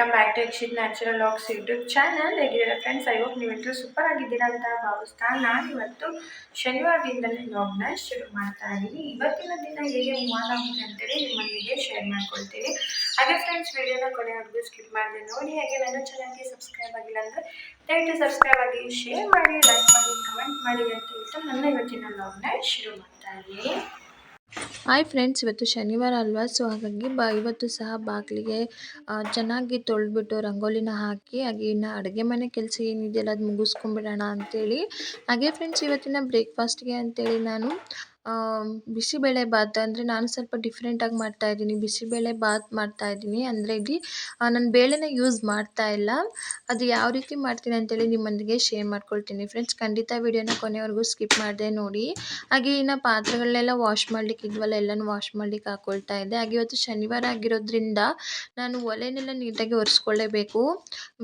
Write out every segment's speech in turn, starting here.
Welcome back to Ekshith natural looks YouTube channel ಹೇಗಿದ್ದೀರಾ friends I hope ನೀವೆಲ್ಲರೂ super ಆಗಿದ್ದೀರಾ ಅಂತ ಭಾವಿಸ್ತಾ ನಾನು ಇವತ್ತು ಶನಿವಾರದಿಂದಲೇ ಲಾಗ್ನ ಶುರು ಮಾಡ್ತಾ ಇದ್ದೀನಿ. ಇವತ್ತಿನ ದಿನ ಹೇಗೆ ಮೂವ್ ಆಗುತ್ತೆ ಅಂತೇಳಿ ನಿಮ್ಮೊಂದಿಗೆ ಶೇರ್ ಮಾಡ್ಕೊಳ್ತೀನಿ. ಹಾಗೆ ಫ್ರೆಂಡ್ಸ್ ವಿಡಿಯೋನ ಕೊನೆವರೆಗೂ ಸ್ಕಿಪ್ ಮಾಡಿದೆ ನೋಡಿ, ಹಾಗೆ ನನ್ನ ಚಾನಲ್ಗೆ ಸಬ್ಸ್ಕ್ರೈಬ್ ಆಗಿಲ್ಲ ಅಂದರೆ ದಯವಿಟ್ಟು ಸಬ್ಸ್ಕ್ರೈಬ್ ಆಗಿ ಶೇರ್ ಮಾಡಿ ಲೈಕ್ ಮಾಡಿ ಕಮೆಂಟ್ ಮಾಡಿ ಅಂತ ಹೇಳ್ತಾ ನನ್ನ ಇವತ್ತಿನ ಲಾಗ್ನ ಶುರು ಮಾಡ್ತಾ ಇದ್ದೀನಿ. ಹಾಯ್ ಫ್ರೆಂಡ್ಸ್ ಇವತ್ತು ಶನಿವಾರ ಅಲ್ವಾ? ಸೊ ಹಾಗಾಗಿ ಬ, ಇವತ್ತು ಸಹ ಬಾಗಿಲಿಗೆ ಚೆನ್ನಾಗಿ ತೊಳೆದ್ಬಿಟ್ಟು ರಂಗೋಲಿನ ಹಾಕಿ, ಹಾಗೆ ಇನ್ನು ಅಡುಗೆ ಮನೆ ಕೆಲಸ ಏನಿದೆಯಲ್ಲ, ಅದು ಮುಗಿಸ್ಕೊಂಬಿಡೋಣ ಅಂತೇಳಿ. ಹಾಗೆ ಫ್ರೆಂಡ್ಸ್ ಇವತ್ತಿನ ಬ್ರೇಕ್ಫಾಸ್ಟ್ಗೆ ಅಂತೇಳಿ ನಾನು ಬಿಸಿಬೇಳೆ ಬಾತ್ ಅಂದರೆ ನಾನು ಸ್ವಲ್ಪ ಡಿಫ್ರೆಂಟಾಗಿ ಬಾತ್ ಮಾಡ್ತಾಯಿದ್ದೀನಿ ಅಂದರೆ ಇಲ್ಲಿ ನಾನು ಬೇಳೆನ ಯೂಸ್ ಮಾಡ್ತಾ ಇಲ್ಲ. ಅದು ಯಾವ ರೀತಿ ಮಾಡ್ತೀನಿ ಅಂತೇಳಿ ನಿಮ್ಮೊಂದಿಗೆ ಶೇರ್ ಮಾಡ್ಕೊಳ್ತೀನಿ. ಫ್ರೆಂಡ್ಸ್ ಖಂಡಿತ ವಿಡಿಯೋನ ಕೊನೆವರೆಗೂ ಸ್ಕಿಪ್ ಮಾಡಿದೆ ನೋಡಿ. ಹಾಗೆ ಇನ್ನು ಪಾತ್ರೆಗಳನ್ನೆಲ್ಲ ವಾಶ್ ಮಾಡ್ಲಿಕ್ಕೆ ಇದ್ವಲ್ಲ, ಎಲ್ಲನೂ ವಾಶ್ ಮಾಡ್ಲಿಕ್ಕೆ ಹಾಕ್ಕೊಳ್ತಾ ಇದ್ದೆ. ಹಾಗೆ ಇವತ್ತು ಶನಿವಾರ ಆಗಿರೋದ್ರಿಂದ ನಾನು ಒಲೆನೆಲ್ಲ ನೀಟಾಗಿ ಒರೆಸ್ಕೊಳ್ಳೇಬೇಕು.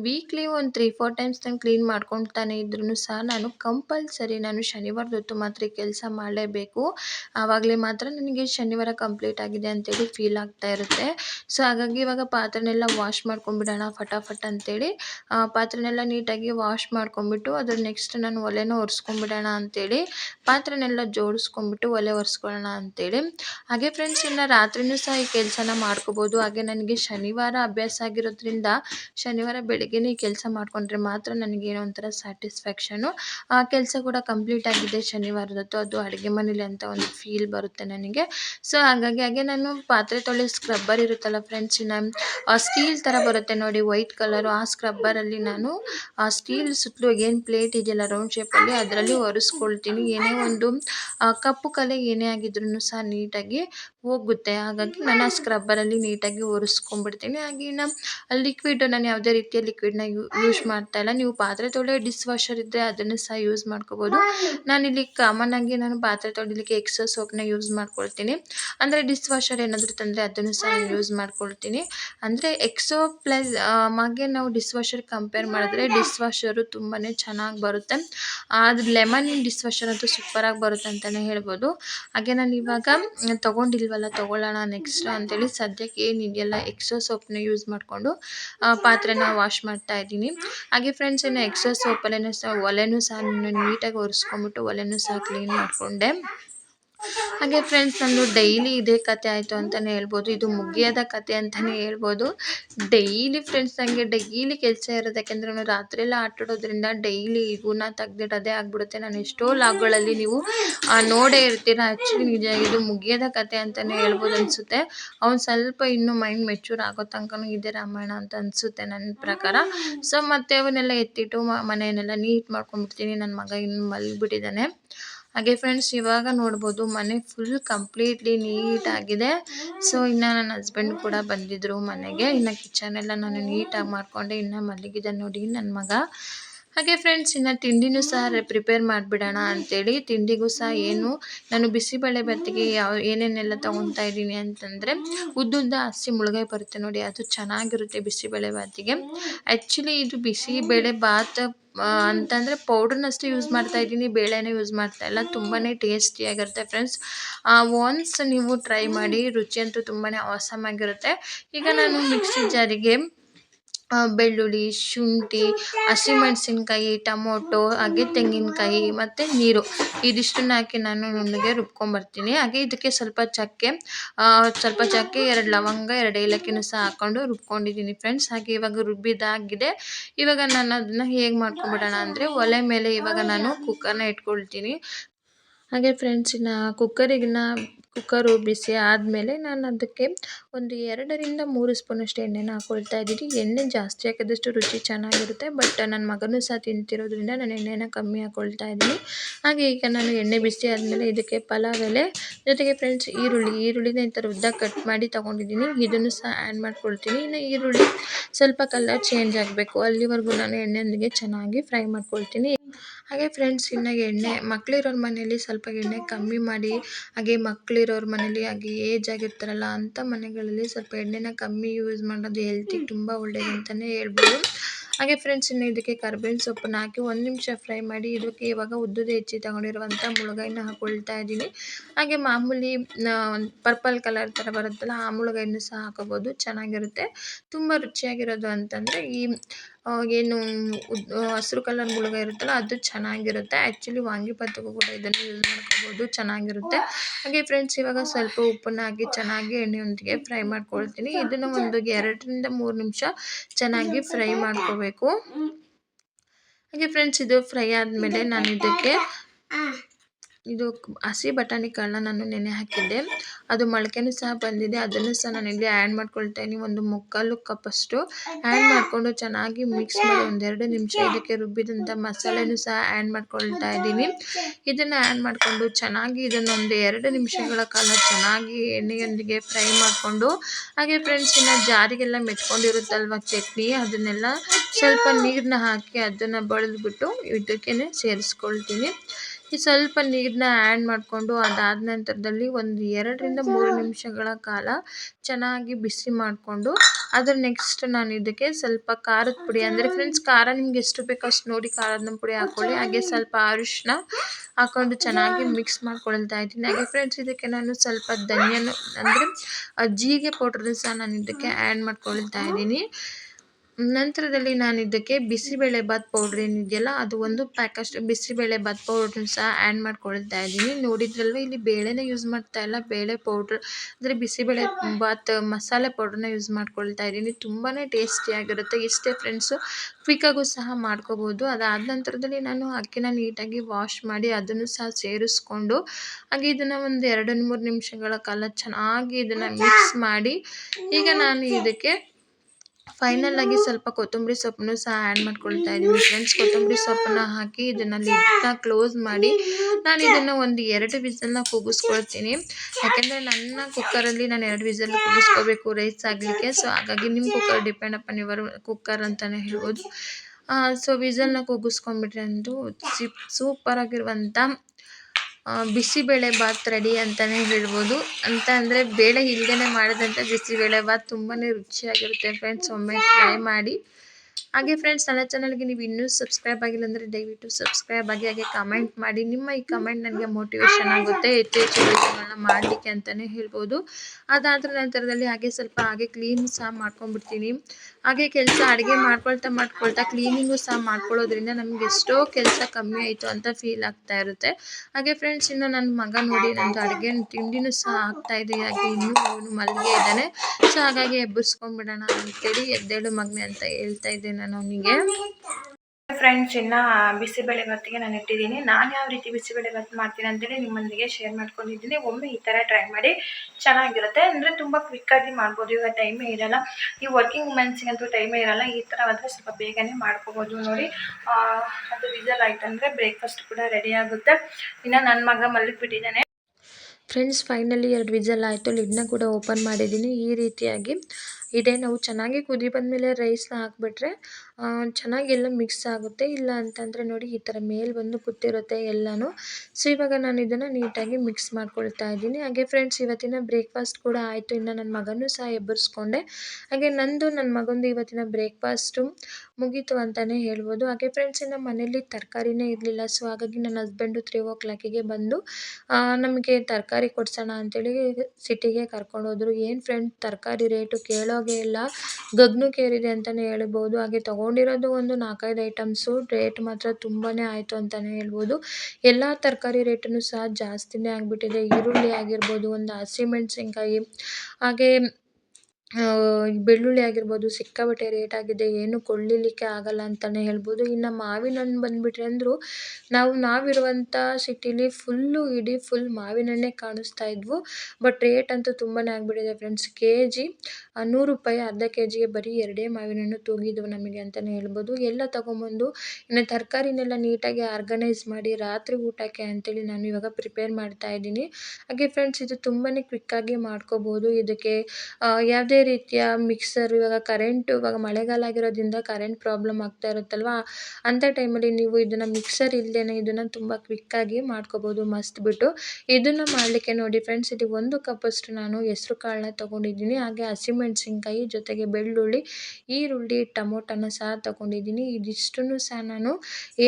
ವೀಕ್ಲಿ ಒಂದು ತ್ರೀ ಫೋರ್ ಟೈಮ್ಸ್ ನಾನು ಕ್ಲೀನ್ ಮಾಡ್ಕೊಳ್ತಾನೆ ಇದ್ರೂ ಸಹ ನಾನು ಕಂಪಲ್ಸರಿ ನಾನು ಶನಿವಾರದ ಹೊತ್ತು ಮಾತ್ರ ಕೆಲಸ ಮಾಡಲೇಬೇಕು. ಆವಾಗಲೇ ಮಾತ್ರ ನನಗೆ ಶನಿವಾರ ಕಂಪ್ಲೀಟ್ ಆಗಿದೆ ಅಂತೇಳಿ ಫೀಲ್ ಆಗ್ತಾ ಇರುತ್ತೆ. ಸೊ ಹಾಗಾಗಿ ಇವಾಗ ಪಾತ್ರೆನೆಲ್ಲ ವಾಶ್ ಮಾಡ್ಕೊಂಡ್ಬಿಡೋಣ ಫಟಾಫಟ್ ಅಂತೇಳಿ. ಪಾತ್ರೆನೆಲ್ಲ ನೀಟಾಗಿ ವಾಶ್ ಮಾಡ್ಕೊಂಬಿಟ್ಟು ಅದ್ರ ನೆಕ್ಸ್ಟ್ ನಾನು ಒಲೆನ ಒರೆಸ್ಕೊಂಡ್ಬಿಡೋಣ ಅಂತೇಳಿ. ಪಾತ್ರೆನೆಲ್ಲ ಜೋಡಿಸ್ಕೊಂಬಿಟ್ಟು ಒಲೆ ಒರೆಸ್ಕೊಳ್ಳೋಣ ಅಂತೇಳಿ. ಹಾಗೆ ಫ್ರೆಂಡ್ಸ್ ಇನ್ನು ರಾತ್ರಿನೂ ಸಹ ಈ ಕೆಲಸನ ಮಾಡ್ಕೋಬೋದು. ಹಾಗೆ ನನಗೆ ಶನಿವಾರ ಅಭ್ಯಾಸ ಆಗಿರೋದ್ರಿಂದ ಶನಿವಾರ ಬೆಳಗ್ಗೆನೇ ಈ ಕೆಲಸ ಮಾಡ್ಕೊಂಡ್ರೆ ಮಾತ್ರ ನನಗೇನೋ ಒಂಥರ ಸ್ಯಾಟಿಸ್ಫ್ಯಾಕ್ಷನು ಆ, ಕೆಲಸ ಕೂಡ ಕಂಪ್ಲೀಟ್ ಆಗಿದೆ ಶನಿವಾರದತ್ತು. ಅದು ಅಡುಗೆ ಮನೇಲಿ ಅಂತ ಒಂದು ಫೀಲ್ ಬರುತ್ತೆ ನನಗೆ. ಸೊ ಹಾಗಾಗಿ ಹಾಗೆ ನಾನು ಪಾತ್ರೆ ತೊಳೆಯೋ ಸ್ಕ್ರಬ್ಬರ್ ಇರುತ್ತಲ್ಲ ಫ್ರೆಂಡ್ಸ್ ಆ ಸ್ಟೀಲ್ ಥರ ಬರುತ್ತೆ ನೋಡಿ ವೈಟ್ ಕಲರು ಆ ಸ್ಕ್ರಬ್ಬರಲ್ಲಿ ನಾನು, ಆ ಸ್ಟೀಲ್ ಸುತ್ತಲೂ ಏನು ಪ್ಲೇಟ್ ಇದೆಯಲ್ಲ ರೌಂಡ್ ಶೇಪಲ್ಲಿ ಅದರಲ್ಲಿ ಒರೆಸ್ಕೊಳ್ತೀನಿ. ಏನೇ ಒಂದು ಕಪ್ಪು ಕಲೆ ಏನೇ ಆಗಿದ್ರೂ ಸಹ ನೀಟಾಗಿ ಹೋಗುತ್ತೆ. ಹಾಗಾಗಿ ನಾನು ಆ ಸ್ಕ್ರಬ್ಬರಲ್ಲಿ ನೀಟಾಗಿ ಒರೆಸ್ಕೊಂಡ್ಬಿಡ್ತೀನಿ. ಹಾಗೆ ಇನ್ನು ಲಿಕ್ವಿಡ್ ನಾನು ಯಾವುದೇ ರೀತಿಯ ಲಿಕ್ವಿಡ್ನ ಯೂಸ್ ಮಾಡ್ತಾ ಇಲ್ಲ. ನೀವು ಪಾತ್ರೆ ತೊಳೆಯೋ ಡಿಸ್ ವಾಷರ್ ಇದ್ದರೆ ಅದನ್ನು ಸಹ ಯೂಸ್ ಮಾಡ್ಕೋಬೋದು. ಇಲ್ಲಿ ಕಾಮನ್ ಆಗಿ ನಾನು ಪಾತ್ರೆ ತೊಳಿಲಿಕ್ಕೆ ಎಕ್ಸೋ ಸೋಪ್ನ ಯೂಸ್ ಮಾಡ್ಕೊಳ್ತೀನಿ. ಅಂದರೆ ಡಿಸ್ ವಾಷರ್ ಏನಾದರೂ ತಂದರೆ ಅದನ್ನು ಸಹ ಯೂಸ್ ಮಾಡ್ಕೊಳ್ತೀನಿ. ಅಂದರೆ ಎಕ್ಸೋ ಪ್ಲಸ್ ಮಾಗೆ ನಾವು ಡಿಸ್ ವಾಷರ್ ಕಂಪೇರ್ ಮಾಡಿದ್ರೆ ಡಿಸ್ ವಾಷರು ತುಂಬಾ ಚೆನ್ನಾಗಿ ಬರುತ್ತೆ. ಅದು ಲೆಮನ್ ಡಿಸ್ ವಾಷರ್ ಅಂತೂ ಸೂಪರಾಗಿ ಬರುತ್ತೆ ಅಂತಲೇ ಹೇಳ್ಬೋದು. ಹಾಗೆ ನಾನು ಇವಾಗ ತೊಗೊಂಡಿಲ್ವಲ್ಲ ತೊಗೊಳ್ಳೋಣ ನೆಕ್ಸ್ಟ್ ಅಂತೇಳಿ ಸದ್ಯಕ್ಕೆ ಏನಿದೆಯಲ್ಲ ಎಕ್ಸೋ ಸೋಪ್ನ ಯೂಸ್ ಮಾಡಿಕೊಂಡು ಪಾತ್ರೆನ ವಾಶ್ ಮಾಡ್ತಾ ಇದ್ದೀನಿ. ಹಾಗೆ ಫ್ರೆಂಡ್ಸ್ ಇನ್ನು ಎಕ್ಸೋ ಸೋಪಲ್ಲೇ ಸಹ ಒಲೆನೂ ಸಹ ನೀಟಾಗಿ ಒರೆಸ್ಕೊಂಬಿಟ್ಟು ಒಲೆನೂ ಸಹ ಕ್ಲೀನ್ ಮಾಡಿಕೊಂಡೆ. ಹಾಗೆ ಫ್ರೆಂಡ್ಸ್ ನಂದು ಡೈಲಿ ಇದೇ ಕತೆ ಆಯಿತು ಅಂತಲೇ ಹೇಳ್ಬೋದು. ಇದು ಮುಗಿಯದ ಕತೆ ಅಂತಲೇ ಹೇಳ್ಬೋದು. ಡೈಲಿ ಫ್ರೆಂಡ್ಸ್ ನನಗೆ ಡೈಲಿ ಕೆಲಸ ಇರೋದು ಯಾಕೆಂದರೆ ನಾನು ರಾತ್ರಿ ಎಲ್ಲ ಆಟಾಡೋದ್ರಿಂದ ಡೈಲಿ ಗುಣ ತೆಗ್ದಿಡೋದೇ ಆಗಿಬಿಡುತ್ತೆ. ನಾನು ಎಷ್ಟೋ ಲಾಗ್ಗಳಲ್ಲಿ ನೀವು ನೋಡೇ ಇರ್ತೀರ. ಆ್ಯಕ್ಚುಲಿ ನಿಜ ಇದು ಮುಗಿಯದ ಕತೆ ಅಂತಲೇ ಹೇಳ್ಬೋದು ಅನಿಸುತ್ತೆ. ಅವ್ನು ಸ್ವಲ್ಪ ಇನ್ನೂ ಮೈಂಡ್ ಮೆಚೂರ್ ಆಗೋ ತನಕನೂ ಇದೆ ರಾಮಾಯಣ ಅಂತ ಅನಿಸುತ್ತೆ ನನ್ನ ಪ್ರಕಾರ. ಸೊ ಮತ್ತೆ ಅವನ್ನೆಲ್ಲ ಎತ್ತಿಟ್ಟು ಮನೆಯನ್ನೆಲ್ಲ ನೀಟ್ ಮಾಡ್ಕೊಂಡ್ಬಿಡ್ತೀನಿ. ನನ್ನ ಮಗ ಇನ್ನು ಮಲಗಿಬಿಟ್ಟಿದ್ದಾನೆ. ಹಾಗೆ ಫ್ರೆಂಡ್ಸ್ ಇವಾಗ ನೋಡಬಹುದು ಮನೆ ಫುಲ್ ಕಂಪ್ಲೀಟ್ಲಿ ನೀಟಾಗಿದೆ ಸೊ ಇನ್ನು ನನ್ನ ಹಸ್ಬೆಂಡ್ ಕೂಡ ಬಂದಿದ್ರು ಮನೆಗೆ. ಇನ್ನು ಎಲ್ಲ ನಾನು ನೀಟಾಗಿ ಮಾಡ್ಕೊಂಡೆ. ಇನ್ನು ಮಲಗಿದೆ ನೋಡಿ ನನ್ನ ಮಗ. ಹಾಗೆ ಫ್ರೆಂಡ್ಸ್ ಇನ್ನು ತಿಂಡಿನೂ ಸಹ ಪ್ರಿಪೇರ್ ಮಾಡಿಬಿಡೋಣ ಅಂಥೇಳಿ ತಿಂಡಿಗೂ ಸಹ ಏನು, ನಾನು ಬಿಸಿಬೇಳೆ ಬತ್ತಿಗೆ ಯಾವ, ಏನೇನೆಲ್ಲ ತೊಗೊತಾ ಇದ್ದೀನಿ ಅಂತಂದರೆ ಉದ್ದುದ್ದ ಹಸಿ ಮುಳುಗಾಯಿ ಬರುತ್ತೆ ನೋಡಿ, ಅದು ಚೆನ್ನಾಗಿರುತ್ತೆ ಬಿಸಿಬೇಳೆ ಬಾತಿಗೆ. ಆ್ಯಕ್ಚುಲಿ ಇದು ಬಿಸಿಬೇಳೆ ಬಾತ್ ಅಂತಂದರೆ ಪೌಡ್ರನ್ನಷ್ಟೇ ಯೂಸ್ ಮಾಡ್ತಾ ಇದ್ದೀನಿ, ಬೇಳೆನೇ ಯೂಸ್ ಮಾಡ್ತಾ ಇಲ್ಲ ತುಂಬಾ ಟೇಸ್ಟಿಯಾಗಿರುತ್ತೆ ಫ್ರೆಂಡ್ಸ್ ಒನ್ಸ್ ನೀವು ಟ್ರೈ ಮಾಡಿ, ರುಚಿ ಅಂತೂ ತುಂಬಾ ಅವಸಮಾಗಿರುತ್ತೆ ಈಗ ನಾನು ಮಿಕ್ಸಿ ಜಾರಿಗೆ ಬೆಳ್ಳುಳ್ಳಿ, ಶುಂಠಿ ಹಸಿಮೆಣ್ಸಿನ್ಕಾಯಿ ಟೊಮೊಟೊ, ಹಾಗೆ ತೆಂಗಿನಕಾಯಿ ಮತ್ತು ನೀರು. ಇದಿಷ್ಟನ್ನ ಹಾಕಿ ನಾನು ನುಣ್ಣಗೆ ರುಬ್ಕೊಂಬರ್ತೀನಿ. ಹಾಗೆ ಇದಕ್ಕೆ ಸ್ವಲ್ಪ ಚಕ್ಕೆ ಸ್ವಲ್ಪ ಚಕ್ಕೆ, ಎರಡು ಲವಂಗ, ಎರಡು ಏಲಕ್ಕಿನೂ ಸಹ ಹಾಕ್ಕೊಂಡು ರುಬ್ಕೊಂಡಿದ್ದೀನಿ ಫ್ರೆಂಡ್ಸ್. ಹಾಗೆ ಇವಾಗ ರುಬ್ಬಿದಾಗಿದೆ ಇವಾಗ ನಾನು ಅದನ್ನು ಹೇಗೆ ಮಾಡ್ಕೊಂಬಿಡೋಣ ಅಂದರೆ ಒಲೆ ಮೇಲೆ ಇವಾಗ ನಾನು ಕುಕ್ಕರ್ನ ಇಟ್ಕೊಳ್ತೀನಿ. ಹಾಗೆ ಫ್ರೆಂಡ್ಸ್, ಇನ್ನು ಕುಕ್ಕರಿಗಿನ್ನ ಕುಕ್ಕರು ಬಿಸಿ ಆದಮೇಲೆ ನಾನು ಅದಕ್ಕೆ ಒಂದು ಎರಡರಿಂದ ಮೂರು ಸ್ಪೂನಷ್ಟು ಎಣ್ಣೆನ ಹಾಕ್ಕೊಳ್ತಾ ಇದ್ದೀನಿ. ಎಣ್ಣೆ ಜಾಸ್ತಿ ಹಾಕಿದಷ್ಟು ರುಚಿ ಚೆನ್ನಾಗಿರುತ್ತೆ. ಬಟ್ ನನ್ನ ಮಗನೂ ಸಹ ತಿಂತಿರೋದ್ರಿಂದ ನಾನು ಎಣ್ಣೆನ ಕಮ್ಮಿ ಹಾಕ್ಕೊಳ್ತಾ ಇದ್ದೀನಿ. ಹಾಗೆ ಈಗ ನಾನು ಎಣ್ಣೆ ಬಿಸಿ ಆದಮೇಲೆ ಇದಕ್ಕೆ ಪಲಾವ್ ಎಲೆ, ಜೊತೆಗೆ ಫ್ರೆಂಡ್ಸ್ ಈರುಳ್ಳಿ. ಈರುಳ್ಳಿನ ಈ ಥರ ಉದ್ದ ಕಟ್ ಮಾಡಿ ತೊಗೊಂಡಿದ್ದೀನಿ. ಇದನ್ನು ಸಹ ಆ್ಯಡ್ ಮಾಡ್ಕೊಳ್ತೀನಿ. ಇನ್ನು ಈರುಳ್ಳಿ ಸ್ವಲ್ಪ ಕಲರ್ ಚೇಂಜ್ ಆಗಬೇಕು. ಅಲ್ಲಿವರೆಗೂ ನಾನು ಎಣ್ಣೆಯೊಂದಿಗೆ ಚೆನ್ನಾಗಿ ಫ್ರೈ ಮಾಡ್ಕೊಳ್ತೀನಿ. ಹಾಗೆ ಫ್ರೆಂಡ್ಸ್ ಇನ್ನು ಎಣ್ಣೆ ಮಕ್ಕಳಿರೋರ ಮನೇಲಿ ಸ್ವಲ್ಪ ಎಣ್ಣೆ ಕಮ್ಮಿ ಮಾಡಿ, ಹಾಗೆ ಮಕ್ಕಳಿರೋರ ಮನೇಲಿ ಹಾಗೆ ಏಜ್ ಆಗಿರ್ತಾರಲ್ಲ ಅಂಥ ಮನೆಗಳಲ್ಲಿ ಸ್ವಲ್ಪ ಎಣ್ಣೆನ ಕಮ್ಮಿ ಯೂಸ್ ಮಾಡೋದು ಹೆಲ್ತಿಗೆ ತುಂಬ ಒಳ್ಳೆಯದು ಅಂತಲೇ ಹೇಳ್ಬೋದು. ಹಾಗೆ ಫ್ರೆಂಡ್ಸ್ ಇನ್ನು ಇದಕ್ಕೆ ಕರ್ಬೇವಿನ ಸೊಪ್ಪನ್ನ ಹಾಕಿ ಒಂದು ನಿಮಿಷ ಫ್ರೈ ಮಾಡಿ, ಇದಕ್ಕೆ ಇವಾಗ ಉದ್ದುದ ಹೆಚ್ಚಿ ತಗೊಂಡಿರುವಂಥ ಮುಳುಗಾಯಿನ ಹಾಕ್ಕೊಳ್ತಾ ಇದ್ದೀನಿ. ಹಾಗೆ ಮಾಮೂಲಿ ಪರ್ಪಲ್ ಕಲರ್ ಥರ ಬರುತ್ತಲ್ಲ, ಆ ಮುಳುಗಾಯಿನೂ ಸಹ ಹಾಕೋಬೋದು, ಚೆನ್ನಾಗಿರುತ್ತೆ. ತುಂಬ ರುಚಿಯಾಗಿರೋದು ಅಂತಂದರೆ ಈ ಏನು ಉದ್ ಹಸಿರು ಕಲರ್ ಮುಳುಗಾಯಿ ಇರುತ್ತಲ್ಲ, ಅದು ಚೆನ್ನಾಗಿರುತ್ತೆ. ಆ್ಯಕ್ಚುಲಿ ವಾಂಗಿಭಾತ್ಗೂ ಕೂಡ ಇದನ್ನು ಯೂಸ್ ಮಾಡ್ಕೋಬೋದು, ಚೆನ್ನಾಗಿರುತ್ತೆ. ಹಾಗೆ ಫ್ರೆಂಡ್ಸ್ ಇವಾಗ ಸ್ವಲ್ಪ ಉಪ್ಪನ್ನ ಹಾಕಿ ಚೆನ್ನಾಗಿ ಎಣ್ಣೆಯೊಂದಿಗೆ ಫ್ರೈ ಮಾಡ್ಕೊಳ್ತೀನಿ. ಇದನ್ನು ಒಂದು ಎರಡರಿಂದ ಮೂರು ನಿಮಿಷ ಚೆನ್ನಾಗಿ ಫ್ರೈ ಮಾಡ್ಕೋಬೇಕು. ಹಾಗೆ ಫ್ರೆಂಡ್ಸ್ ಇದು ಫ್ರೈ ಆದಮೇಲೆ ನಾನು ಇದಕ್ಕೆ ಇದು ಹಸಿ ಬಟಾಣಿ ಕಾಳನ್ನ ನಾನು ನೆನೆ ಹಾಕಿದ್ದೆ. ಅದು ಮೊಳಕೆನೂ ಸಹ ಬಂದಿದೆ. ಅದನ್ನು ಸಹ ನಾನು ಇಲ್ಲಿ ಆ್ಯಡ್ ಮಾಡ್ಕೊಳ್ತಾ ಇದ್ದೀನಿ. ಒಂದು ಮುಕ್ಕಾಲು ಕಪ್ಪಷ್ಟು ಆ್ಯಡ್ ಮಾಡಿಕೊಂಡು ಚೆನ್ನಾಗಿ ಮಿಕ್ಸ್ ಮಾಡಿ ಒಂದೆರಡು ನಿಮಿಷ ಇದಕ್ಕೆ ರುಬ್ಬಿದಂಥ ಮಸಾಲೆನೂ ಸಹ ಆ್ಯಡ್ ಮಾಡ್ಕೊಳ್ತಾ ಇದ್ದೀನಿ. ಇದನ್ನು ಆ್ಯಡ್ ಮಾಡಿಕೊಂಡು ಚೆನ್ನಾಗಿ ಇದನ್ನೊಂದು ಎರಡು ನಿಮಿಷಗಳ ಕಾಲ ಚೆನ್ನಾಗಿ ಎಣ್ಣೆಯೊಂದಿಗೆ ಫ್ರೈ ಮಾಡಿಕೊಂಡು, ಹಾಗೆ ಫ್ರೆಂಡ್ಸ್ ಇನ್ನು ಜಾರಿಗೆಲ್ಲ ಮೆಟ್ಕೊಂಡಿರುತ್ತಲ್ವ ಚಟ್ನಿ, ಅದನ್ನೆಲ್ಲ ಸ್ವಲ್ಪ ನೀರನ್ನ ಹಾಕಿ ಅದನ್ನು ಬಳಿದ್ಬಿಟ್ಟು ಇದಕ್ಕೇ ಸೇರಿಸ್ಕೊಳ್ತೀನಿ. ಸ್ವಲ್ಪ ನೀರನ್ನ ಆ್ಯಡ್ ಮಾಡಿಕೊಂಡು ಅದಾದ ನಂತರದಲ್ಲಿ ಒಂದು ಎರಡರಿಂದ ಮೂರು ನಿಮಿಷಗಳ ಕಾಲ ಚೆನ್ನಾಗಿ ಬಿಸಿ ಮಾಡಿಕೊಂಡು ಅದರ ನೆಕ್ಸ್ಟ್ ನಾನು ಇದಕ್ಕೆ ಸ್ವಲ್ಪ ಖಾರದ ಪುಡಿ, ಅಂದರೆ ಫ್ರೆಂಡ್ಸ್ ಖಾರ ನಿಮ್ಗೆ ಎಷ್ಟು ಬೇಕೋ ಅಷ್ಟು ನೋಡಿ ಖಾರದ ಪುಡಿ ಹಾಕ್ಕೊಳ್ಳಿ ಹಾಗೆ ಸ್ವಲ್ಪ ಅರಿಶಿನ ಹಾಕೊಂಡು ಚೆನ್ನಾಗಿ ಮಿಕ್ಸ್ ಮಾಡ್ಕೊಳ್ತಾ ಇದ್ದೀನಿ. ಹಾಗೆ ಫ್ರೆಂಡ್ಸ್ ಇದಕ್ಕೆ ನಾನು ಸ್ವಲ್ಪ ಧನಿಯನ್ನು ಅಂದರೆ ಜೀರಿಗೆ ಪೌಡ್ರನ್ನು ಸಹ ನಾನು ಇದಕ್ಕೆ ಆ್ಯಡ್ ಮಾಡ್ಕೊಳ್ತಾ ಇದ್ದೀನಿ. ನಂತರದಲ್ಲಿ ನಾನು ಇದಕ್ಕೆ ಬಿಸಿಬೇಳೆ ಬಾತ್ ಪೌಡ್ರ್ ಏನಿದೆಯಲ್ಲ ಅದು ಒಂದು ಪ್ಯಾಕಷ್ಟು ಬಿಸಿಬೇಳೆ ಬಾತ್ ಪೌಡ್ರನ್ನ ಸಹ ಆ್ಯಡ್ ಮಾಡ್ಕೊಳ್ತಾ ಇದ್ದೀನಿ. ನೋಡಿದ್ರಲ್ವ, ಇಲ್ಲಿ ಬೇಳೆನೇ ಯೂಸ್ ಮಾಡ್ತಾ ಇಲ್ಲ. ಬೇಳೆ ಪೌಡ್ರ್ ಅಂದರೆ ಬಿಸಿಬೇಳೆ ಬಾತ್ ಮಸಾಲೆ ಪೌಡ್ರನ್ನ ಯೂಸ್ ಮಾಡ್ಕೊಳ್ತಾ ಇದ್ದೀನಿ. ತುಂಬಾ ಟೇಸ್ಟಿಯಾಗಿರುತ್ತೆ ಇಷ್ಟೇ ಫ್ರೆಂಡ್ಸು ಕ್ವಿಕ್ಕಾಗೂ ಸಹ ಮಾಡ್ಕೋಬೋದು. ಅದಾದ ನಂತರದಲ್ಲಿ ನಾನು ಅಕ್ಕಿನ ನೀಟಾಗಿ ವಾಶ್ ಮಾಡಿ ಅದನ್ನು ಸಹ ಸೇರಿಸ್ಕೊಂಡು, ಹಾಗೆ ಇದನ್ನು ಒಂದು ಎರಡು ಮೂರು ನಿಮಿಷಗಳ ಕಾಲ ಚೆನ್ನಾಗಿ ಇದನ್ನು ಮಿಕ್ಸ್ ಮಾಡಿ, ಈಗ ನಾನು ಇದಕ್ಕೆ ಫೈನಲ್ ಆಗಿ ಸ್ವಲ್ಪ ಕೊತ್ತಂಬರಿ ಸೊಪ್ಪನ್ನು ಸಹ ಆ್ಯಡ್ ಮಾಡ್ಕೊಳ್ತಾ ಇದ್ದೀನಿ ಫ್ರೆಂಡ್ಸ್ ಕೊತ್ತಂಬರಿ ಸೊಪ್ಪನ್ನು ಹಾಕಿ ಇದನ್ನು ಲಿಡ್ನ ಕ್ಲೋಸ್ ಮಾಡಿ ನಾನು ಇದನ್ನು ಒಂದು ಎರಡು ವಿಸಲ್ನ ಕೂಗಿಸ್ಕೊಳ್ತೀನಿ ಯಾಕೆಂದರೆ ನನ್ನ ಕುಕ್ಕರಲ್ಲಿ ನಾನು ಎರಡು ವಿಸಲ್ ಕೂಗಿಸ್ಕೋಬೇಕು ರೈಸ್ ಆಗಲಿಕ್ಕೆ. ಸೊ ಹಾಗಾಗಿ ನಿಮ್ಮ cooker depend upon your cooker ಅಂತಲೇ ಹೇಳ್ಬೋದು. ಸೊ ವಿಸಲ್ನ ಕೂಗಿಸ್ಕೊಂಡ್ಬಿಟ್ರೆ ಅಂದು ಸಿಪ್ ಸೂಪರಾಗಿರುವಂಥ ಬಿಸಿಬೇಳೆ ಬಾತ್ ರೆಡಿ ಅಂತಲೇ ಹೇಳ್ಬೋದು. ಅಂತ ಅಂದರೆ ಬೇಳೆ ಮಾಡಿದಂತ ಮಾಡಿದಂಥ ಬಿಸಿಬೇಳೆ ಬಾತ್ ತುಂಬಾ ರುಚಿಯಾಗಿರುತ್ತೆ ಫ್ರೆಂಡ್ಸ್ ಒಮ್ಮೆ ಟ್ರೈ ಮಾಡಿ. ಹಾಗೆ ಫ್ರೆಂಡ್ಸ್ ನನ್ನ ಚಾನಲ್ಗೆ ನೀವು ಇನ್ನೂ ಸಬ್ಸ್ಕ್ರೈಬ್ ಆಗಿಲ್ಲ ಅಂದರೆ ದಯವಿಟ್ಟು ಸಬ್ಸ್ಕ್ರೈಬ್ ಆಗಿ, ಹಾಗೆ ಕಮೆಂಟ್ ಮಾಡಿ. ನಿಮ್ಮ ಈ ಕಮೆಂಟ್ ನನಗೆ ಮೋಟಿವೇಶನ್ ಆಗುತ್ತೆ. ಹೆಚ್ಚು ಹೆಚ್ಚು ವಿಡಿಯೋಗಳನ್ನ ಮಾಡಲಿಕ್ಕೆ ಅಂತಲೇ ಹೇಳ್ಬೋದು. ಅದಾದ ನಂತರದಲ್ಲಿ ಹಾಗೆ ಸ್ವಲ್ಪ ಹಾಗೆ ಕ್ಲೀನ್ ಸಹ ಮಾಡ್ಕೊಂಡ್ಬಿಡ್ತೀನಿ. ಹಾಗೆ ಕೆಲಸ ಅಡುಗೆ ಮಾಡ್ಕೊಳ್ತಾ ಮಾಡ್ಕೊಳ್ತಾ ಕ್ಲೀನಿಂಗು ಸಹ ಮಾಡ್ಕೊಳ್ಳೋದ್ರಿಂದ ನಮ್ಗೆ ಎಷ್ಟೋ ಕೆಲಸ ಕಮ್ಮಿ ಆಯಿತು ಅಂತ ಫೀಲ್ ಆಗ್ತಾ ಇರುತ್ತೆ. ಹಾಗೆ ಫ್ರೆಂಡ್ಸ್ ಇನ್ನು ನನ್ನ ಮಗ ನೋಡಿ ನಂದು ಅಡುಗೆ ತಿಂಡಿನೂ ಸಹ ಆಗ್ತಾ ಇದೆ. ಹಾಗೆ ಇನ್ನೂ ಅವನು ಇದ್ದಾನೆ. ಸೊ ಹಾಗಾಗಿ ಎಬ್ಬಿಸ್ಕೊಂಡ್ಬಿಡೋಣ ಅಂತೇಳಿ ಎದ್ದೇಳು ಮಗ್ನೆ ಅಂತ ಹೇಳ್ತಾ ಇದ್ದೆ ಅವನಿಗೆ ಫ್ರೆಂಡ್ಸ್ ಇನ್ನು ಬಿಸಿಬೇಳೆ ಬತ್ತಿಗೆ ನಾನು ಇಟ್ಟಿದ್ದೀನಿ. ನಾನು ಯಾವ ರೀತಿ ಬಿಸಿಬೇಳೆ ಬಾತ್ ಮಾಡ್ತೀನಿ ಅಂತೇಳಿ ನಿಮ್ಮೊಂದಿಗೆ ಶೇರ್ ಮಾಡ್ಕೊಂಡಿದ್ದೀನಿ. ಒಮ್ಮೆ ಈ ಥರ ಟ್ರೈ ಮಾಡಿ ಚೆನ್ನಾಗಿರುತ್ತೆ. ಅಂದರೆ ತುಂಬ ಕ್ವಿಕ್ಕಾಗಿ ಮಾಡ್ಬೋದು. ಇವಾಗ ಟೈಮೇ ಇರಲ್ಲ. ಈ ವರ್ಕಿಂಗ್ ವುಮೆನ್ಸಿಗಂತೂ ಟೈಮೇ ಇರಲ್ಲ. ಈ ಥರ ಆದರೆ ಸ್ವಲ್ಪ ಬೇಗನೆ ಮಾಡ್ಕೋಬೋದು ನೋಡಿ. ಅದು ವಿಸಲ್ ಆಯ್ತು ಅಂದರೆ ಬ್ರೇಕ್ಫಾಸ್ಟ್ ಕೂಡ ರೆಡಿ ಆಗುತ್ತೆ. ಇನ್ನು ನನ್ನ ಮಗ ಮಲಗಿಬಿಟ್ಟಿದ್ದಾನೆ. ಫ್ರೆಂಡ್ಸ್ ಫೈನಲಿ ಎರಡು ವಿಸಲ್ ಆಯಿತು. ಲಿಡ್ನ ಕೂಡ ಓಪನ್ ಮಾಡಿದ್ದೀನಿ. ಈ ರೀತಿಯಾಗಿ ಇದೆ. ನಾವು ಚೆನ್ನಾಗಿ ಕುದಿ ಬಂದಮೇಲೆ ರೈಸ್ನ ಹಾಕ್ಬಿಟ್ರೆ ಚೆನ್ನಾಗಿ ಎಲ್ಲ ಮಿಕ್ಸ್ ಆಗುತ್ತೆ. ಇಲ್ಲ ಅಂತಂದರೆ ನೋಡಿ ಈ ಥರ ಮೇಲೆ ಬಂದು ಕೂತಿರುತ್ತೆ ಎಲ್ಲನೂ. ಸೊ ಇವಾಗ ನಾನು ಇದನ್ನು ನೀಟಾಗಿ ಮಿಕ್ಸ್ ಮಾಡ್ಕೊಳ್ತಾ ಇದ್ದೀನಿ. ಹಾಗೆ ಫ್ರೆಂಡ್ಸ್ ಇವತ್ತಿನ ಬ್ರೇಕ್ಫಾಸ್ಟ್ ಕೂಡ ಆಯಿತು. ಇನ್ನು ನನ್ನ ಮಗನೂ ಸಹ ಎಬ್ಬರಿಸ್ಕೊಂಡೆ. ಹಾಗೆ ನಂದು ನನ್ನ ಮಗಂದು ಇವತ್ತಿನ ಬ್ರೇಕ್ಫಾಸ್ಟು ಮುಗೀತು ಅಂತಲೇ ಹೇಳ್ಬೋದು. ಹಾಗೆ ಫ್ರೆಂಡ್ಸ್ ಇನ್ನು ಮನೇಲಿ ತರಕಾರಿನೇ ಇರಲಿಲ್ಲ. ಸೊ ಹಾಗಾಗಿ ನನ್ನ ಹಸ್ಬೆಂಡು ತ್ರೀ ಓ ಕ್ಲಾಕಿಗೆ ಬಂದು ನಮಗೆ ತರಕಾರಿ ಕೊಡ್ಸೋಣ ಅಂತೇಳಿ ಸಿಟಿಗೆ ಕರ್ಕೊಂಡು ಹೋದರು ಏನು ಫ್ರೆಂಡ್ ತರಕಾರಿ ರೇಟು ಕೇಳೋಗೆ ಇಲ್ಲ. ಗಗನಕ್ಕೇರಿದೆ ಅಂತಲೇ ಹೇಳ್ಬೋದು. ಹಾಗೆ ತಗೊಂಡಿರೋದು ಒಂದು ನಾಲ್ಕೈದು ಐಟಮ್ಸು. ರೇಟ್ ಮಾತ್ರ ತುಂಬಾನೇ ಆಯಿತು ಅಂತಲೇ ಹೇಳ್ಬೋದು. ಎಲ್ಲ ತರಕಾರಿ ರೇಟನ್ನು ಸಹ ಜಾಸ್ತಿನೇ ಆಗಿಬಿಟ್ಟಿದೆ. ಈರುಳ್ಳಿ ಆಗಿರ್ಬೋದು, ಒಂದು ಹಸಿಮೆಣ್ಸಿನ್ಕಾಯಿ ಹಾಗೆ ಬೆಳ್ಳುಳ್ಳಿ ಆಗಿರ್ಬೋದು, ಸಿಕ್ಕಾಪಟ್ಟೆ ರೇಟ್ ಆಗಿದೆ, ಏನು ಕೊಳ್ಳಲಿಕ್ಕೆ ಆಗಲ್ಲ ಅಂತಲೇ ಹೇಳ್ಬೋದು. ಇನ್ನು ಮಾವಿನ ಹಣ್ಣು ಬಂದುಬಿಟ್ರೆ ಅಂದರೂ, ನಾವು ನಾವಿರುವಂಥ ಸಿಟಿಲಿ ಫುಲ್ಲು ಇಡೀ ಫುಲ್ ಮಾವಿನ ಹಣ್ಣೇ ಕಾಣಿಸ್ತಾ ಇದ್ವು. ಬಟ್ ರೇಟ್ ಅಂತೂ ತುಂಬಾ ಆಗಿಬಿಟ್ಟಿದೆ ಫ್ರೆಂಡ್ಸ್ ಕೆ ಜಿ ನೂರು ರೂಪಾಯಿ ಅರ್ಧ ಕೆ ಜಿಗೆ ಬರೀ ಎರಡೇ ಮಾವಿನ ಹಣ್ಣು ತೂಗಿದ್ವು ನಮಗೆ ಅಂತಲೇ ಹೇಳ್ಬೋದು. ಎಲ್ಲ ತೊಗೊಂಬಂದು, ಇನ್ನು ತರಕಾರಿನೆಲ್ಲ ನೀಟಾಗಿ ಆರ್ಗನೈಸ್ ಮಾಡಿ, ರಾತ್ರಿ ಊಟಕ್ಕೆ ಅಂತೇಳಿ ನಾನು ಇವಾಗ ಪ್ರಿಪೇರ್ ಮಾಡ್ತಾ ಇದ್ದೀನಿ. ಹಾಗೆ ಫ್ರೆಂಡ್ಸ್ ಇದು ತುಂಬಾ ಕ್ವಿಕ್ಕಾಗಿ ಮಾಡ್ಕೋಬೋದು. ಇದಕ್ಕೆ ಯಾವುದೇ ಯಾವುದೇ ರೀತಿಯ ಮಿಕ್ಸರ್ ಇವಾಗ ಕರೆಂಟು ಇವಾಗ ಮಳೆಗಾಲ ಆಗಿರೋದ್ರಿಂದ ಕರೆಂಟ್ ಪ್ರಾಬ್ಲಮ್ ಆಗ್ತಾ ಇರುತ್ತಲ್ವ? ಅಂಥ ಟೈಮಲ್ಲಿ ನೀವು ಇದನ್ನು ಮಿಕ್ಸರ್ ಇಲ್ಲದೇ ಇದನ್ನು ತುಂಬ ಕ್ವಿಕ್ಕಾಗಿ ಮಾಡ್ಕೋಬೋದು ಮಸ್ತ್ ಬಿಟ್ಟು. ಇದನ್ನು ಮಾಡಲಿಕ್ಕೆ ನೋಡಿ ಫ್ರೆಂಡ್ಸ್ ಇಲ್ಲಿ ಒಂದು ಕಪ್ಪಷ್ಟು ನಾನು ಹೆಸ್ರು ಕಾಳನ್ನ ತೊಗೊಂಡಿದ್ದೀನಿ. ಹಾಗೆ ಹಸಿಮೆಣಸಿನ್ಕಾಯಿ ಜೊತೆಗೆ ಬೆಳ್ಳುಳ್ಳಿ, ಈರುಳ್ಳಿ, ಟೊಮೊಟೊನ ಸಹ ತೊಗೊಂಡಿದ್ದೀನಿ. ಇದಿಷ್ಟನ್ನು ಸಹ ನಾನು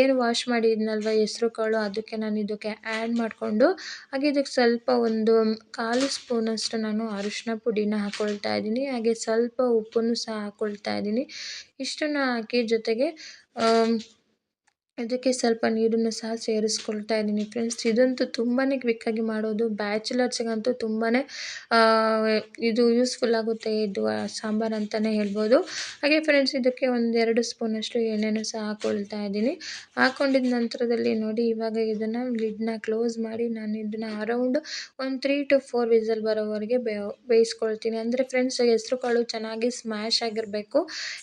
ಏನು ವಾಶ್ ಮಾಡಿದ್ನಲ್ವ ಹೆಸ್ರು ಕಾಳು, ಅದಕ್ಕೆ ನಾನು ಇದಕ್ಕೆ ಆ್ಯಡ್ ಮಾಡಿಕೊಂಡು, ಹಾಗೆ ಇದಕ್ಕೆ ಸ್ವಲ್ಪ ಒಂದು ಕಾಲು ಸ್ಪೂನಷ್ಟು ನಾನು ಅರಿಶಿನ ಪುಡಿನ ಹಾಕ್ಕೊಳ್ತಾ ಇದ್ದೀನಿ. ಹಾಗೆ ಸ್ವಲ್ಪ ಉಪ್ಪನ್ನು ಸಹ ಹಾಕ್ಕೊಳ್ತಾ ಇದ್ದೀನಿ. ಇಷ್ಟನ್ನು ಹಾಕಿ ಜೊತೆಗೆ ಇದಕ್ಕೆ ಸ್ವಲ್ಪ ನೀರನ್ನು ಸಹ ಸೇರಿಸ್ಕೊಳ್ತಾ ಇದ್ದೀನಿ ಫ್ರೆಂಡ್ಸ್. ಇದಂತೂ ತುಂಬಾ ಕ್ವಿಕ್ಕಾಗಿ ಮಾಡೋದು. ಬ್ಯಾಚುಲರ್ಸ್ಗಂತೂ ತುಂಬಾ ಇದು ಯೂಸ್ಫುಲ್ ಆಗುತ್ತೆ. ಇದು ಸಾಂಬಾರು ಅಂತಲೇ ಹೇಳ್ಬೋದು. ಹಾಗೆ ಫ್ರೆಂಡ್ಸ್, ಇದಕ್ಕೆ ಒಂದೆರಡು ಸ್ಪೂನಷ್ಟು ಎಣ್ಣೆನೂ ಸಹ ಹಾಕ್ಕೊಳ್ತಾ ಇದ್ದೀನಿ. ಹಾಕ್ಕೊಂಡಿದ್ದ ನಂತರದಲ್ಲಿ ನೋಡಿ, ಇವಾಗ ಇದನ್ನು ಲಿಡ್ನ ಕ್ಲೋಸ್ ಮಾಡಿ ನಾನು ಇದನ್ನು ಅರೌಂಡ್ ಒಂದು ತ್ರೀ ಟು ಫೋರ್ ವಿಸಲ್ ಬರೋವರೆಗೆ ಬೇಯಿಸ್ಕೊಳ್ತೀನಿ. ಅಂದರೆ ಫ್ರೆಂಡ್ಸ್, ಹೆಸ್ರು ಕಾಳು ಚೆನ್ನಾಗಿ ಸ್ಮ್ಯಾಶ್ ಆಗಿರಬೇಕು.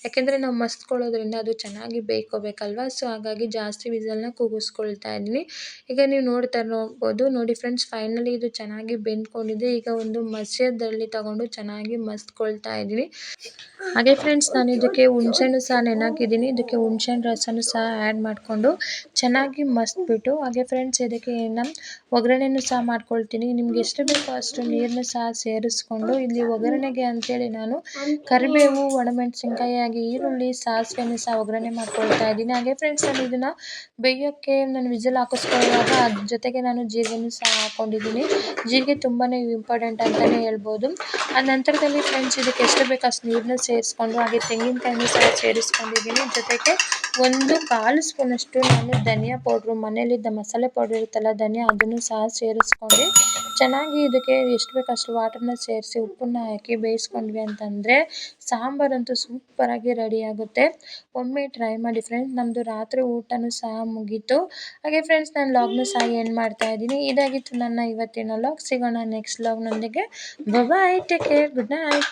ಯಾಕೆಂದರೆ ನಾವು ಮಸ್ತ್ಕೊಳ್ಳೋದ್ರಿಂದ ಅದು ಚೆನ್ನಾಗಿ ಬೇಯ್ಕೋಬೇಕಲ್ವ? ಸೊ ಹಾಗಾಗಿ ಜಾಸ್ತಿ ವಿಸಲ್ನ ಕೂಗಿಸ್ಕೊಳ್ತಾ ಇದ್ದೀನಿ ಈಗ ನೀವು ನೋಡ್ತಾ ನೋಡ್ಬೋದು ನೋಡಿ ಫ್ರೆಂಡ್ಸ್ ಫೈನಲಿ ಇದು ಚೆನ್ನಾಗಿ ಬೆಂದ್ಕೊಂಡಿದೆ. ಈಗ ಒಂದು ಮಸ್ಯದಲ್ಲಿ ತಗೊಂಡು ಚೆನ್ನಾಗಿ ಮಸ್ತ್ಕೊಳ್ತಾ ಇದ್ದೀನಿ ಹಾಗೆ ಫ್ರೆಂಡ್ಸ್ ನಾನು ಇದಕ್ಕೆ ಹುಣ್ಸೆಹಣ್ಣು ಸಹ ನೆನಾಕಿದ್ದೀನಿ. ಇದಕ್ಕೆ ಹುಣ್ಸೆಹಣ್ಣು ರಸನೂ ಸಹ ಆ್ಯಡ್ ಮಾಡಿಕೊಂಡು ಚೆನ್ನಾಗಿ ಮಸ್ತ್ಬಿಟ್ಟು, ಹಾಗೆ ಫ್ರೆಂಡ್ಸ್ ಇದಕ್ಕೆ ಇನ್ನು ಒಗ್ಗರಣೆನೂ ಸಹ ಮಾಡ್ಕೊಳ್ತೀನಿ. ನಿಮ್ಗೆ ಎಷ್ಟು ಬೇಕೋ ಅಷ್ಟು ನೀರನ್ನು ಸಹ ಸೇರಿಸ್ಕೊಂಡು, ಇಲ್ಲಿ ಒಗ್ಗರಣೆಗೆ ಅಂತೇಳಿ ನಾನು ಕರಿಬೇವು, ಒಣಮೆಣಸಿನ್ಕಾಯಿ, ಹಾಗೆ ಈರುಳ್ಳಿ, ಸಾಸಿವೆನೂ ಸಹ ಒಗ್ಗರಣೆ ಮಾಡ್ಕೊಳ್ತಾ ಇದ್ದೀನಿ. ಹಾಗೆ ಫ್ರೆಂಡ್ಸ್ ನಾನು ಇದನ್ನು ಬೇಯೋಕ್ಕೆ ನಾನು ವಿಸಿಲ್ ಹಾಕಿಸ್ಕೊಳ್ಳುವಾಗ ಅದ್ರ ಜೊತೆಗೆ ನಾನು ಜೀರಿಗೆನೂ ಸಹ ಹಾಕ್ಕೊಂಡಿದ್ದೀನಿ ಜೀರಿಗೆ ತುಂಬಾ ಇಂಪಾರ್ಟೆಂಟ್ ಅಂತಲೇ ಹೇಳ್ಬೋದು. ಆ ನಂತರದಲ್ಲಿ ಫ್ರೆಂಡ್ಸ್ ಇದಕ್ಕೆ ಎಷ್ಟು ಬೇಕು ಅಷ್ಟು ನೀರನ್ನ ಸೇರಿಸ್ಕೊಂಡು ಹಾಗೆ ತೆಂಗಿನಕಾಯಿನೂ ಸಹ ಸೇರಿಸ್ಕೊಂಡಿದ್ದೀನಿ. ಜೊತೆಗೆ ಒಂದು ಕಾಲು ಸ್ಪೂನಷ್ಟು ನಾನು ಧನಿಯಾ ಪೌಡ್ರು ಮನೇಲಿದ್ದ ಮಸಾಲೆ ಪೌಡ್ರ್ ಇರುತ್ತಲ್ಲ, ಧನಿಯಾ ಅದನ್ನು ಸಹ ಸೇರಿಸ್ಕೊಂಡು. ಚೆನ್ನಾಗಿ ಇದಕ್ಕೆ ಎಷ್ಟು ಬೇಕು ಅಷ್ಟು ವಾಟರ್ನ ಸೇರಿಸಿ ಉಪ್ಪನ್ನು ಹಾಕಿ ಬೇಯಿಸ್ಕೊಂಡ್ವಿ ಅಂತಂದರೆ ಸಾಂಬಾರಂತೂ ಸೂಪರಾಗಿ ರೆಡಿ ಆಗುತ್ತೆ. ಒಮ್ಮೆ ಟ್ರೈ ಮಾಡಿ ಫ್ರೆಂಡ್ಸ್ ನಮ್ಮದು ರಾತ್ರಿ ಊಟನೂ ಸಹ ಮುಗೀತು. ಹಾಗೆ ಫ್ರೆಂಡ್ಸ್ ನಾನು ಲಾಗ್ನ ಸಹ ಏನು ಮಾಡ್ತಾ ಇದ್ದೀನಿ? ಇದಾಗಿತ್ತು ನನ್ನ ಇವತ್ತಿನ ಲಾಗ್ ಸಿಗೋಣ next ಲಾಗ್ನೊಂದಿಗೆ bye take care good night